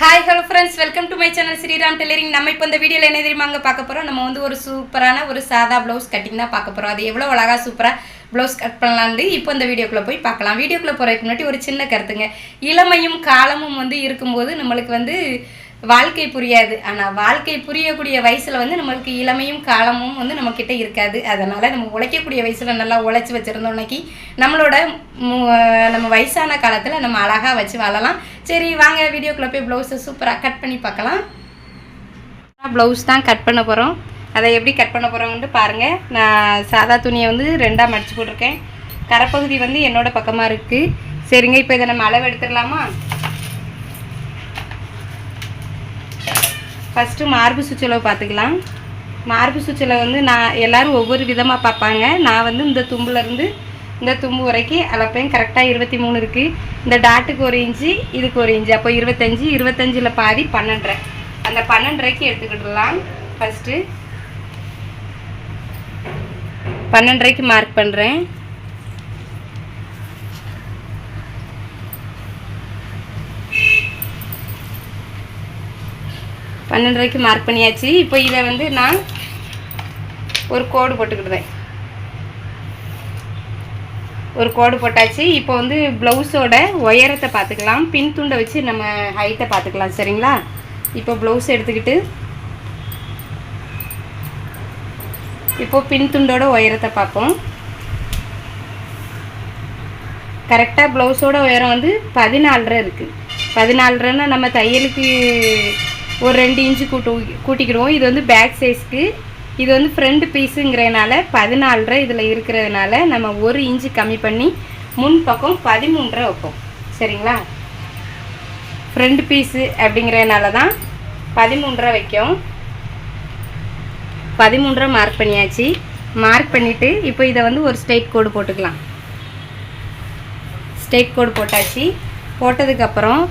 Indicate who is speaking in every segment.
Speaker 1: Hi hello friends welcome to my channel Sriram tailoring நம்ம இப்போ இந்த வீடியோவில் என்ன தெரியுமாங்க பார்க்க போகிறோம் நம்ம வந்து ஒரு சூப்பரான ஒரு சாதா ப்ளவுஸ் கட்டிங் தான் பார்க்க போகிறோம் அது எவ்வளோ அழகாக சூப்பராக ப்ளவுஸ் கட் பண்ணலான்னு இப்போ இந்த வீடியோக்குள்ளே போய் பார்க்கலாம். வீடியோக்குள்ளே போகிறதுக்கு முன்னாடி ஒரு சின்ன கருத்துங்க. இளமையும் காலமும் வந்து இருக்கும்போது நம்மளுக்கு வந்து வாழ்க்கை புரியாது. ஆனால் வாழ்க்கை புரியக்கூடிய வயசில் வந்து நம்மளுக்கு இளமையும் காலமும் வந்து நம்மக்கிட்ட இருக்காது. அதனால் நம்ம உழைக்கக்கூடிய வயசில் நல்லா உழைச்சி வச்சுருந்தோம்னாக்கி நம்மளோட மு- நம்ம வயசான காலத்தில் நம்ம அழகாக வச்சு வாழலாம். சரி வாங்க வீடியோக்குள்ளே போய் ப்ளவுஸை சூப்பராக கட் பண்ணி பார்க்கலாம். ப்ளவுஸ் தான் கட் பண்ண போகிறோம் அதை எப்படி கட் பண்ண போகிறோம்ட்டு பாருங்கள் நான் சாதா துணியை வந்து ரெண்டாக மடித்து போட்டிருக்கேன். கரைப்பகுதி வந்து என்னோடய பக்கமாக இருக்குது சரிங்க இப்போ இதை நம்ம அளவு எடுத்துடலாமா? ஃபஸ்ட்டு மார்பு சுற்றளவு பார்த்துக்கலாம். மார்பு சுற்றளவு வந்து நான் எல்லோரும் ஒவ்வொரு விதமாக பார்ப்பாங்க. நான் வந்து இந்த தும்புலேருந்து இந்த தும்பு வரைக்கும் அளப்பேன். கரெக்டாக இருபத்தி மூணு இருக்குது இந்த டாட்டுக்கு ஒரு இன்ச்சு இதுக்கு ஒரு இன்ச்சு. அப்போ இருபத்தஞ்சி இருபத்தஞ்சில் பாதி பன்னெண்டரை. அந்த பன்னெண்டரைக்கு எடுத்துக்கிடலாம். ஃபஸ்ட்டு பன்னெண்டரைக்கு மார்க் பண்ணுறேன் பன்னெண்டரைக்கு மார்க் பண்ணியாச்சு. இப்போ இதை வந்து நான் ஒரு கோடு போட்டுக்கிடுவேன் ஒரு கோடு போட்டாச்சு. இப்போ வந்து ப்ளவுஸோட உயரத்தை பார்த்துக்கலாம். பின் துண்டை வச்சு நம்ம ஹைட்டை பார்த்துக்கலாம் சரிங்களா? இப்போ ப்ளவுஸ் எடுத்துக்கிட்டு இப்போ பின் துண்டோட உயரத்தை பார்ப்போம். கரெக்டாக ப்ளவுஸோட உயரம் வந்து பதினாலரை இருக்குது பதினாலரைன்னா நம்ம தையலுக்கு ஒரு ரெண்டு இன்ச்சு கூட்டு கூட்டிக்கிடுவோம். இது வந்து பேக் சைஸ்க்கு. இது வந்து ஃப்ரண்ட் பீஸுங்கிறதுனால பதினாலரை இதில் இருக்கிறதுனால நம்ம ஒரு இன்ச்சு கம்மி பண்ணி முன் பக்கம் பதிமூன்றரை வைப்போம். சரிங்களா? ஃப்ரண்ட் பீஸு அப்படிங்கிறதுனால தான் பதிமூன்றரை வைக்கும். பதிமூன்றரை மார்க் பண்ணியாச்சு. மார்க் பண்ணிவிட்டு இப்போ இதை வந்து ஒரு ஸ்ட்ரைட் கோடு போட்டுக்கலாம். ஸ்ட்ரைட் கோடு போட்டாச்சு. போட்டதுக்கப்புறம்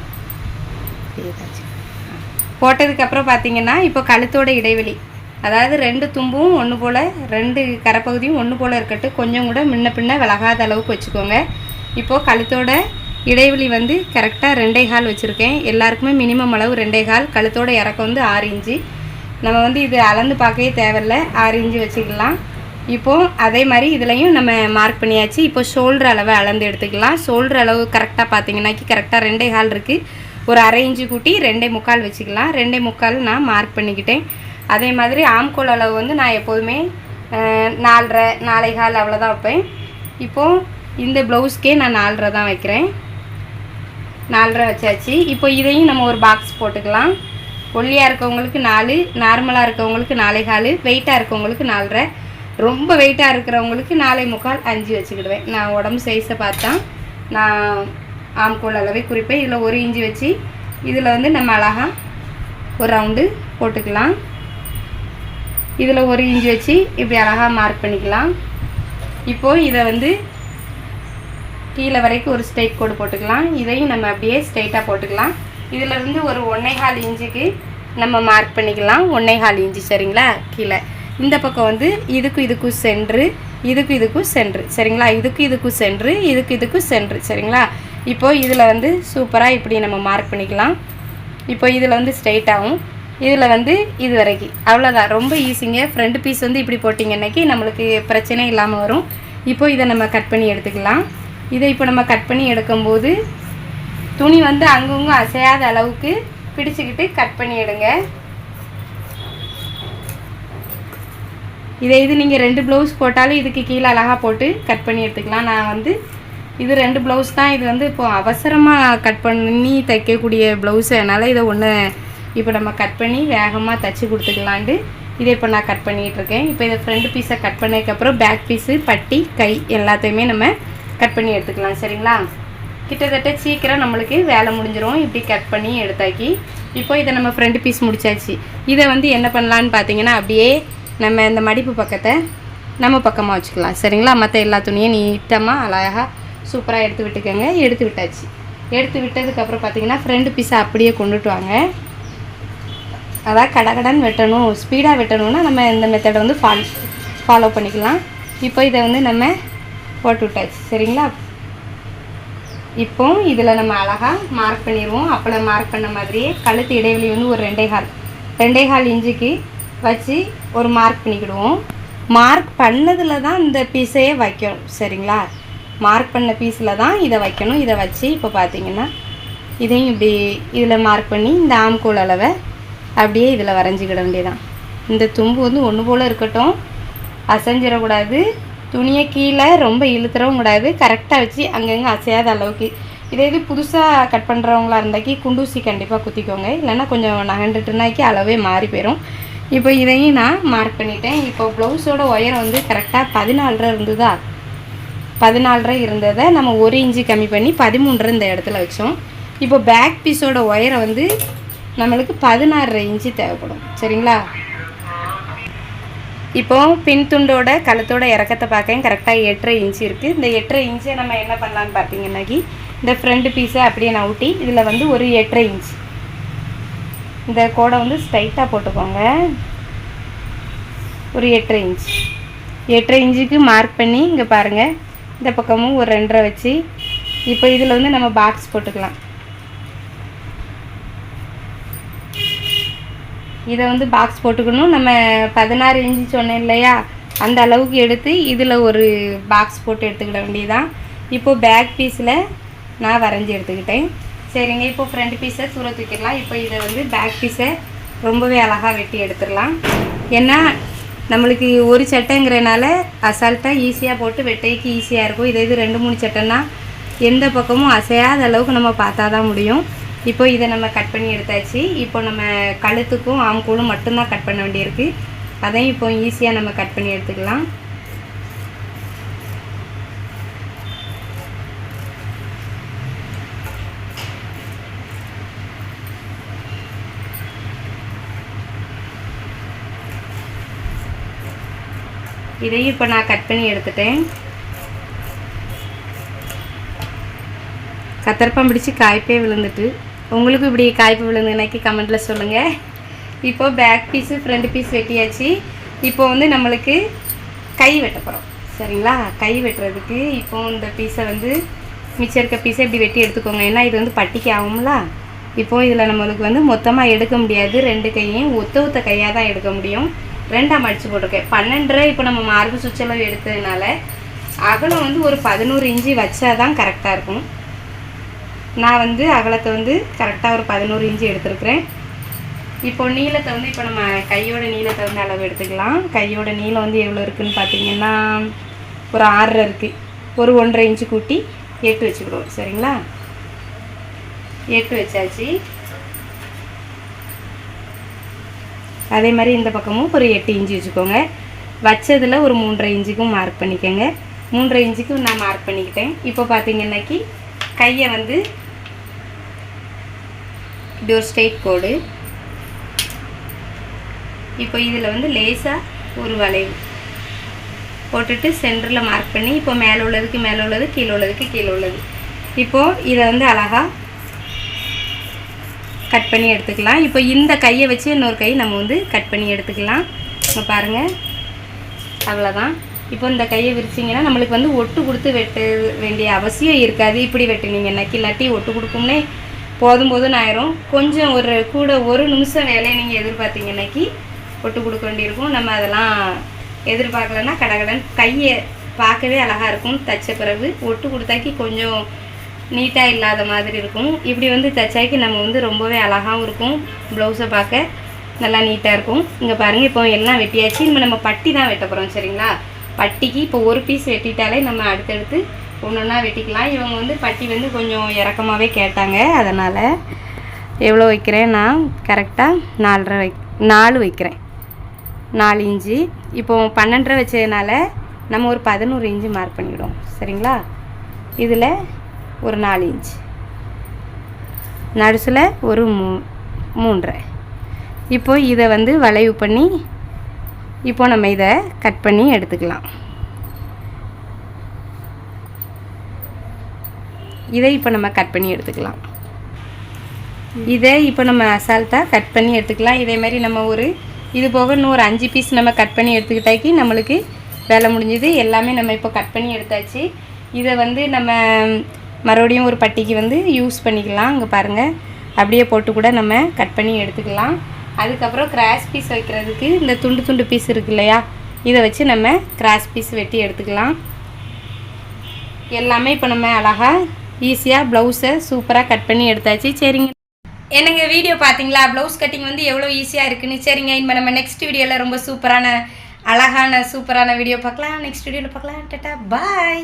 Speaker 1: போட்டதுக்கப்புறம் பார்த்தீங்கன்னா இப்போ கழுத்தோட இடைவெளி. அதாவது ரெண்டு தும்பும் ஒன்று போல் ரெண்டு கரைப்பகுதியும் ஒன்று போல் இருக்கட்டும் கொஞ்சம் கூட முன்ன பின்ன விலகாத அளவுக்கு வச்சுக்கோங்க. இப்போது கழுத்தோட இடைவெளி வந்து கரெக்டாக ரெண்டே கால் வச்சுருக்கேன். எல்லாருக்குமே மினிமம் அளவு ரெண்டே கால் கழுத்தோட இறக்கம் வந்து ஆறு இன்ச்சு. நம்ம வந்து இது அளந்து பார்க்கவே தேவையில்ல ஆறு இன்ச்சு வச்சுக்கலாம். இப்போது அதே மாதிரி இதுலையும் நம்ம மார்க் பண்ணியாச்சு. இப்போ ஷோல்டர் அளவை அளந்து எடுத்துக்கலாம். ஷோல்டர் அளவு கரெக்டாக பார்த்தீங்கன்னாக்கி கரெக்டாக ரெண்டே கால் இருக்குது ஒரு அரை இன்ச்சு கூட்டி ரெண்டே முக்கால் வச்சுக்கலாம். ரெண்டே முக்கால் நான் மார்க் பண்ணிக்கிட்டேன். அதே மாதிரி ஆம்கோல் அளவு வந்து நான் எப்போதுமே நாலரை நாலே கால் அவ்வளோதான் வைப்பேன். இப்போது இந்த ப்ளவுஸ்க்கே நான் நாலரை தான் வைக்கிறேன். நாலரை வச்சாச்சு. இப்போ இதையும் நம்ம ஒரு பாக்ஸ் போட்டுக்கலாம். ஒல்லியாக இருக்கவங்களுக்கு நாலு நார்மலாக இருக்கவங்களுக்கு நாலே கால் வெயிட்டாக இருக்கவங்களுக்கு நாலரை. ரொம்ப வெயிட்டாக இருக்கிறவங்களுக்கு நாலே முக்கால் அஞ்சு வச்சுக்கிடுவேன். நான் உடம்பு சைஸை பார்த்தா நான் ஆம்கோல் அளவை குறிப்பேன் இதில் ஒரு இஞ்சி வச்சு இதில் வந்து நம்ம அழகாக ஒரு ரவுண்டு போட்டுக்கலாம். இதில் ஒரு இஞ்சி வச்சு இப்படி அழகாக மார்க் பண்ணிக்கலாம். இப்போது இதை வந்து கீழே வரைக்கும் ஒரு ஸ்ட்ரைட் கோடு போட்டுக்கலாம். இதையும் நம்ம அப்படியே ஸ்ட்ரைட்டாக போட்டுக்கலாம். இதில் இருந்து ஒரு ஒன்றைகால் இன்ச்சுக்கு நம்ம மார்க் பண்ணிக்கலாம். ஒன்றைகால் இன்ச்சு சரிங்களா? கீழே. இந்த பக்கம் வந்து இதுக்கும் இதுக்கும் சென்ட்ரு இதுக்கும் இதுக்கும் சென்று சரிங்களா? இதுக்கும் இதுக்கும் சென்று இதுக்கு இதுக்கும் சென்ட்ரு சரிங்களா? இப்போது இதில் வந்து சூப்பராக இப்படி நம்ம மார்க் பண்ணிக்கலாம். இப்போ இதில் வந்து ஸ்ட்ரைட்டாகவும் இதில் வந்து இது வரைக்கும். அவ்வளோதான் ரொம்ப ஈஸிங்க ஃப்ரண்ட் பீஸ் வந்து இப்படி போட்டிங்கன்னாக்கி நம்மளுக்கு பிரச்சனை இல்லாமல் வரும். இப்போது இதை நம்ம கட் பண்ணி எடுத்துக்கலாம். இதை இப்போ நம்ம கட் பண்ணி எடுக்கும்போது துணி வந்து அங்கங்கே அசையாத அளவுக்கு பிடிச்சிக்கிட்டு கட் பண்ணி எடுங்க. இதை இது நீங்கள் ரெண்டு ப்ளவுஸ் போட்டாலும் இதுக்கு கீழே அழகாக போட்டு கட் பண்ணி எடுத்துக்கலாம். நான் வந்து இது ரெண்டு ப்ளவுஸ் தான். இது வந்து இப்போது அவசரமாக கட் பண்ணி தைக்கக்கூடிய ப்ளவுஸு அதனால் இதை ஒன்று இப்போ நம்ம கட் பண்ணி வேகமாக தைச்சி கொடுத்துக்கலான்ட்டு இதை இப்போ நான் கட் பண்ணிகிட்டு இருக்கேன் இப்போ இதை ஃப்ரண்ட் பீஸை கட் பண்ணதுக்கப்புறம் பேக் பீஸு பட்டி கை எல்லாத்தையுமே நம்ம கட் பண்ணி எடுத்துக்கலாம். சரிங்களா? கிட்டத்தட்ட சீக்கிரம் நம்மளுக்கு வேலை முடிஞ்சிடும் இப்படி கட் பண்ணி எடுத்தாக்கி இப்போ இதை நம்ம ஃப்ரண்ட் பீஸ் முடிச்சாச்சு. இதை வந்து என்ன பண்ணலான்னு பார்த்தீங்கன்னா அப்படியே நம்ம இந்த மடிப்பு பக்கத்தை நம்ம பக்கமாக வச்சுக்கலாம். சரிங்களா? மற்ற எல்லா துணியும் நீட்டமாக அழகாக சூப்பராக எடுத்து விட்டுக்கோங்க. எடுத்து விட்டாச்சு. எடுத்து விட்டதுக்கப்புறம் பார்த்தீங்கன்னா ஃப்ரெண்டு பீஸை அப்படியே கொண்டுட்டு வாங்க. அதான் கடகடன் வெட்டணும். ஸ்பீடாக வெட்டணும்னா நம்ம இந்த மெத்தடை வந்து ஃபாலோ ஃபாலோ பண்ணிக்கலாம். இப்போ இதை வந்து நம்ம போட்டு விட்டாச்சு. சரிங்களா? இப்போ இதில் நம்ம அழகாக மார்க் பண்ணிடுவோம். அப்பளம் மார்க் பண்ண மாதிரியே கழுத்து இடைவெளி வந்து ஒரு ரெண்டே கால் ரெண்டே கால் இஞ்சிக்கு வச்சு ஒரு மார்க் பண்ணிக்கிடுவோம். மார்க் பண்ணதில் தான் இந்த பீஸையே வைக்கணும். சரிங்களா? மார்க் பண்ண பீஸில் தான் இதை வைக்கணும். இதை வச்சு இப்போ பார்த்தீங்கன்னா இதையும் இப்படி இதில் மார்க் பண்ணி இந்த ஆம்கோல் அளவை அப்படியே இதில் வரைஞ்சிக்கிட வேண்டியதான் இந்த தும்பு வந்து ஒன்று போல் இருக்கட்டும். அசைஞ்சிடக்கூடாது. துணியை கீழே ரொம்ப இழுத்துறவும் கூடாது. கரெக்டாக வச்சு அங்கங்கே அசையாத அளவுக்கு. இதே இது புதுசாக கட் பண்ணுறவங்களா இருந்தாக்கி குண்டூசி கண்டிப்பாக குத்திக்கோங்க. இல்லைன்னா கொஞ்சம் நகண்டுட்டுனாக்கி அளவே மாறி போயிடும் இப்போ இதையும் நான் மார்க் பண்ணிட்டேன். இப்போ ப்ளவுஸோட ஒயர் வந்து கரெக்டாக பதினாலரை இருந்ததா? பதினாலரை இருந்ததை நம்ம ஒரு இன்ச்சு கம்மி பண்ணி பதிமூன்றரை இந்த இடத்துல வச்சோம். இப்போ பேக் பீஸோட ஒயரை வந்து நம்மளுக்கு பதினாறரை இன்ச்சு தேவைப்படும். சரிங்களா? இப்போ பின் துண்டோட கழுத்தோட இறக்கத்தை பார்க்க கரெக்டாக எட்டரை இன்ச்சு இருக்குது இந்த எட்டரை இன்ச்சை நம்ம என்ன பண்ணலான்னு பார்த்தீங்கன்னாக்கி இந்த ஃப்ரண்ட் பீஸை அப்படியே நவுட்டி இதில் வந்து ஒரு எட்டரை இன்ச் இந்த கோடை வந்து ஸ்ட்ரைட்டாக போட்டுக்கோங்க. ஒரு எட்டரை இன்ச் எட்டரை இன்ச்சுக்கு மார்க் பண்ணி இங்கே பாருங்கள் இந்த பக்கமும் ஒரு ரெண்டரை வச்சு இப்போ இதில் வந்து நம்ம பாக்ஸ் போட்டுக்கலாம். இதை வந்து பாக்ஸ் போட்டுக்கணும். நம்ம பதினாறு இன்ச்சு சொன்னேன் இல்லையா? அந்த அளவுக்கு எடுத்து இதில் ஒரு பாக்ஸ் போட்டு எடுத்துக்கிட வேண்டியதான் இப்போது பேக் பீஸில் நான் வரைஞ்சி எடுத்துக்கிட்டேன். சரிங்க இப்போ ஃப்ரண்ட் பீஸை தூர தூக்கிடலாம். இப்போ இதை வந்து பேக் பீஸை ரொம்பவே அழகாக வெட்டி எடுத்துடலாம். ஏன்னா நம்மளுக்கு ஒரு சட்டைங்கிறனால அசால்ட்டாக ஈஸியாக போட்டு வெட்டைக்கு ஈஸியாக இருக்கும். இதே இது ரெண்டு மூணு சட்டைன்னா எந்த பக்கமும் அசையாத அளவுக்கு நம்ம பார்த்தா தான் முடியும். இப்போ இதை நம்ம கட் பண்ணி எடுத்தாச்சு. இப்போ நம்ம கழுத்துக்கும் ஆம்கூலும் மட்டும்தான் கட் பண்ண வேண்டியிருக்கு. அதையும் இப்போ ஈஸியாக நம்ம கட் பண்ணி எடுத்துக்கலாம். இதையும் இப்போ நான் கட் பண்ணி எடுத்துட்டேன். கத்தரப்பம் பிடிச்சி காய்ப்பே விழுந்துட்டு. உங்களுக்கு இப்படி காய்ப்பு விழுந்துனாக்கி கமெண்ட்டில் சொல்லுங்கள் இப்போது பேக் பீஸு ஃப்ரண்ட் பீஸ் வெட்டியாச்சு. இப்போ வந்து நம்மளுக்கு கை வெட்ட போகிறோம் சரிங்களா? கை வெட்டுறதுக்கு இப்போ இந்த பீஸை வந்து மிச்சம் இருக்க பீஸை இப்படி வெட்டி எடுத்துக்கோங்க. ஏன்னா இது வந்து பட்டிக்கு ஆகும்ல. இப்போது இதில் நம்மளுக்கு வந்து மொத்தமாக எடுக்க முடியாது. ரெண்டு கையும் ஒத்த ஒத்த கையாக தான் எடுக்க முடியும். ரெண்டாக மடித்து போட்டிருக்கேன். பன்னெண்டரை இப்போ நம்ம மார்பு சுற்றளவு எடுத்ததுனால அகலம் வந்து ஒரு பதினோரு இன்ச்சு வச்சா தான் கரெக்டாக இருக்கும். நான் வந்து அகலத்தை வந்து கரெக்டாக ஒரு பதினோரு இன்ச்சு எடுத்துருக்குறேன். இப்போ நீளத்தை வந்து இப்போ நம்ம கையோட நீளத்தை வந்து அளவு எடுத்துக்கலாம். கையோட நீளம் வந்து எவ்வளோ இருக்குதுன்னு பார்த்தீங்கன்னா ஒரு ஆறரை இருக்குது ஒரு ஒன்றரை இன்ச்சு கூட்டி எட்டு வச்சுக்கிடுவோம். சரிங்களா? எட்டு வச்சாச்சு. அதே மாதிரி இந்த பக்கமும் ஒரு எட்டு இன்ச்சு வச்சுக்கோங்க. வச்சதில் ஒரு மூன்றரை இன்ச்சுக்கும் மார்க் பண்ணிக்கோங்க. மூன்றரை இன்ச்சுக்கும் நான் மார்க் பண்ணிக்கிட்டேன். இப்போ பார்த்தீங்கன்னாக்கி கையை வந்து இப்படி ஒரு ஸ்ட்ரெயிட் கோடு இப்போ இதில் வந்து லேசாக ஒரு வளைவு போட்டுட்டு சென்டரில் மார்க் பண்ணி இப்போ மேலே உள்ளதுக்கு மேலே உள்ளது கீழே உள்ளதுக்கு கீழே உள்ளது. இப்போது இதை வந்து அழகாக கட் பண்ணி எடுத்துக்கலாம். இப்போ இந்த கையை வச்சு இன்னொரு கை நம்ம வந்து கட் பண்ணி எடுத்துக்கலாம். இப்போ பாருங்கள் அவ்வளோதான் இப்போ இந்த கையை விரிச்சிங்கன்னா நம்மளுக்கு வந்து ஒட்டு கொடுத்து வெட்ட வேண்டிய அவசியம் இருக்காது. இப்படி வெட்டினீங்கன்னா இல்லாட்டி ஒட்டு கொடுக்கும்னே போதும் போதும் ஆயிரும். கொஞ்சம் ஒரு கூட ஒரு நிமிஷம் வேலையை நீங்கள் எதிர்பார்த்தீங்கன்னாக்கி ஒட்டு கொடுக்க வேண்டியிருக்கும். நம்ம அதெல்லாம் எதிர்பார்க்கலன்னா கடகடன் கையை பார்க்கவே அழகாக இருக்கும். தச்ச பிறகு ஒட்டு கொடுத்தாக்கி கொஞ்சம் நீட்டாக இல்லாத மாதிரி இருக்கும். இப்படி வந்து தச்சாக்கி நம்ம வந்து ரொம்பவே அழகாகவும் இருக்கும். ப்ளவுஸை பார்க்க நல்லா நீட்டாக இருக்கும். இங்கே பாருங்கள் இப்போ எல்லாம் வெட்டியாச்சு. இப்போ நம்ம பட்டி தான் வெட்ட போகிறோம் சரிங்களா? பட்டிக்கு இப்போ ஒரு பீஸ் வெட்டிட்டாலே நம்ம அடுத்தடுத்து ஒன்று ஒன்றா வெட்டிக்கலாம். இவங்க வந்து பட்டி வந்து கொஞ்சம் இறக்கமாகவே கேட்டாங்க. அதனால் எவ்வளோ வைக்கிறேன் நான்? கரெக்டாக நாலரை வை நாலு வைக்கிறேன். நாலு இன்ச்சு. இப்போ பன்னெண்டரை வச்சதுனால நம்ம ஒரு பதினோரு இன்ச்சு மார்க் பண்ணிவிடுவோம் சரிங்களா? இதில் ஒரு நாலு இன்ச் நடுசில் ஒரு மூ மூன்றரை. இப்போ இதை வந்து வளைவு பண்ணி இப்போ நம்ம இதை கட் பண்ணி எடுத்துக்கலாம். இதை இப்போ நம்ம கட் பண்ணி எடுத்துக்கலாம். இதை இப்போ நம்ம அசால்ட்டாக கட் பண்ணி எடுத்துக்கலாம். இதே மாதிரி நம்ம ஒரு இது போக இன்னொரு அஞ்சு பீஸ் நம்ம கட் பண்ணி எடுத்துக்கிட்டாக்கி நம்மளுக்கு வேலை முடிஞ்சுது. எல்லாமே நம்ம இப்போ கட் பண்ணி எடுத்தாச்சு. இதை வந்து நம்ம மறுபடியும் ஒரு பட்டிக்கு வந்து யூஸ் பண்ணிக்கலாம் அங்கே பாருங்கள் அப்படியே போட்டு கூட நம்ம கட் பண்ணி எடுத்துக்கலாம். அதுக்கப்புறம் கிராஸ் பீஸ் வைக்கிறதுக்கு இந்த துண்டு துண்டு பீஸ் இருக்கு இல்லையா? இதை வச்சு நம்ம கிராஸ் பீஸ் வெட்டி எடுத்துக்கலாம். எல்லாமே இப்போ நம்ம அழகாக ஈஸியாக ப்ளவுஸை சூப்பராக கட் பண்ணி எடுத்தாச்சு. சரிங்க. என்னங்க வீடியோ பார்த்தீங்களா? ப்ளவுஸ் கட்டிங் வந்து எவ்வளோ ஈஸியாக இருக்குன்னு? சரிங்க இப்போ நம்ம நெக்ஸ்ட் வீடியோவில் ரொம்ப சூப்பரான அழகான சூப்பரான வீடியோ பார்க்கலாம். நெக்ஸ்ட் வீடியோவில் பார்க்கலாம். டட்டா பாய்